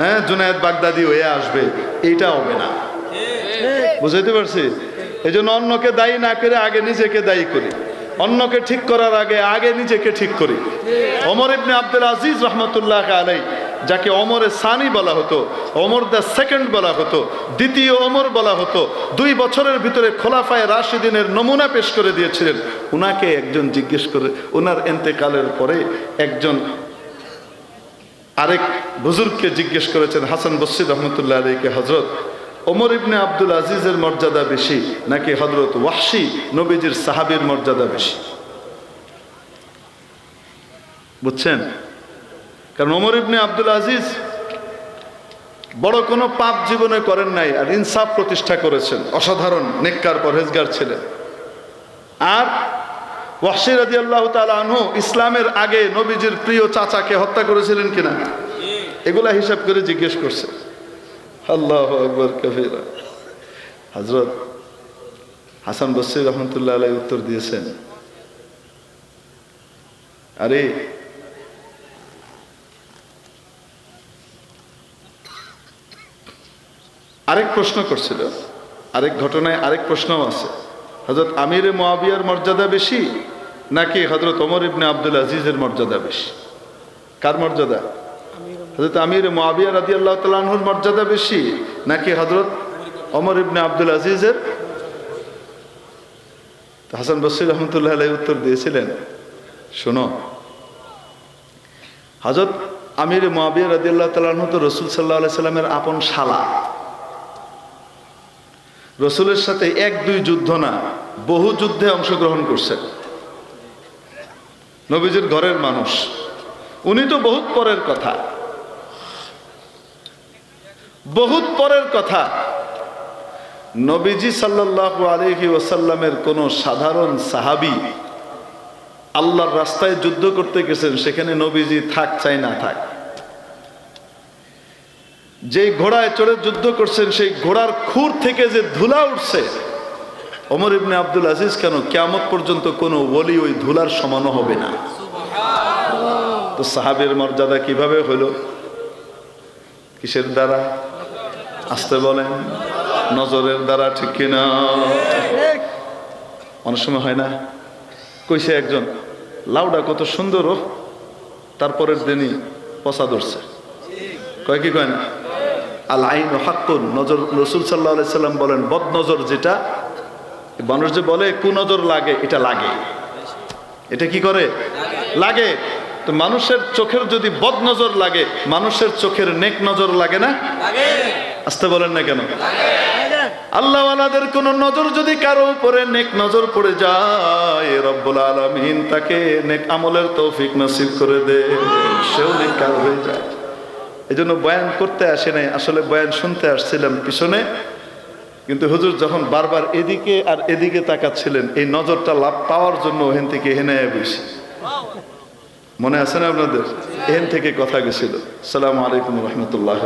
হ্যাঁ জুনায়দ বাগদাদি হয়ে আসবে। এইটা হবে না। বুঝাইতে পারছি? এই জন্য অন্যকে দায়ী না করে আগে নিজেকে দায়ী করি। অন্যকে ঠিক করার আগে আগে নিজেকে ঠিক করি। অমর ইবনে আব্দুল আজিজ রহমতুল্লাহ আলাই যাকে অমরের সানি বলা হতো অমর দ্য সেকেন্ড বলা হতো, দ্বিতীয় অমর বলা হতো, দুই বছরের ভিতরে খোলাফায় রাশিদিনের নমুনা পেশ করে দিয়েছিলেন। উনাকে একজন জিজ্ঞেস করে ওনার এন্তেকালের পরে একজন আরেক বুজুর্গকে জিজ্ঞেস করেছেন, হাসান বসির রহমতুল্লাহ আলীকে হজরত ওমর ইবনে আব্দুল আজিজের মর্যাদা বেশি নাকি হজরত ওয়াহশি নবীজির সাহাবীর মর্যাদা বেশি? বুঝছেন? কারণ ওমর ইবনে আব্দুল আজিজ বড় কোনো পাপ জীবনে করেন নাই আর ইনসাফ প্রতিষ্ঠা করেছেন, অসাধারণ, নেককার, পরহেজগার ছিলেন। আর ওয়াহশি রাজি আল্লাহ আনহু ইসলামের আগে নবীজির প্রিয় চাচাকে হত্যা করেছিলেন কিনা? এগুলা হিসাব করে জিজ্ঞেস করছে। আল্লাহ আকবর কবিরা হজরত হাসান বসির রহমতুল্লাহ আলাই উত্তর দিয়েছেন, আরে আরেক প্রশ্ন করছিল, আরেক ঘটনায় আরেক প্রশ্নও আছে। হজরত আমির মোয়াবিয়ার মর্যাদা বেশি? নাকি হজরত ওমর ইবনে আব্দুল আজিজের মর্যাদা বেশি? কার মর্যাদা? হজরত আমির মোয়াবিয়া রাদি আল্লাহ তালাহুর মর্যাদা বেশি নাকি হজরত অমর ইবনে আব্দুল আজিজের? হাসান বসির রহমতুল্লাহ আলাই উত্তর দিয়েছিলেন, শোনো। হজরত আমির মোয়াবিয়া রাদি আল্লাহ তালাহ তো রসুল সাল্লাহ সাল্লামের আপন শালা। রসুলের সাথে এক দুই যুদ্ধ না, বহু যুদ্ধে অংশগ্রহণ করছেন। নবীজির ঘরের মানুষ। উনি তো বহুত পরের কথা। বহুত পরের কথা। নবীজি সাল্লাল্লাহু আলাইহি ওয়াসাল্লামের কোন সাধারণ সাহাবী আল্লাহর রাস্তায় যুদ্ধ করতে গেছেন, সেখানে নবীজি থাক চাই না থাক। যেই ঘোড়ায় চড়ে যুদ্ধ করছেন, সেই ঘোড়ার খুর থেকে যে ধুলা উঠছে ওমর ইবনে আব্দুল আজিজ কেন কেয়ামত পর্যন্ত কোনো বলি ওই ধুলার সমানও হবে না? তো সাহাবের মর্যাদা কীভাবে হলো? কিসের দ্বারা? আসতে বলেন, নজরের দ্বারা, ঠিক কিনা? অনেক সময় হয় না? কইছে একজন, লাউডা কত সুন্দর ও, তারপরের দিনই পচা ধরছে। কয় কি কয় না? আল আইন হাক্কুন। নজর, রসুল সাল্লাহ সাল্লাম বলেন বদ নজর যেটা মানুষ যে বলে কুনজর লাগে এটা লাগে। এটা কি করে? লাগে। তো মানুষের চোখের যদি বদ নজর লাগে মানুষের চোখের নেক নজর লাগে না? আসতে বলেন না কেন? আল্লাহওয়ালাদের কোন নজর যদি কারও উপরে নেক নজর পড়ে যায় রব্বুল আলমিন তাকে নেক আমলের তৌফিক নসিব করে দে। সেও নেককার হয়ে যায়। এই জন্য বয়ান করতে আসে নাই। আসলে বয়ান শুনতে আসছিলাম পিছনে। কিন্তু হুজুর যখন বারবার এদিকে আর এদিকে তাকাচ্ছিলেন, এই নজরটা লাভ পাওয়ার জন্য ওহেন থেকে হেনে বেশি মনে আছে না আপনাদের? এহেন থেকে কথা গেছিল। সালাম আলাইকুম রহমতুল্লাহ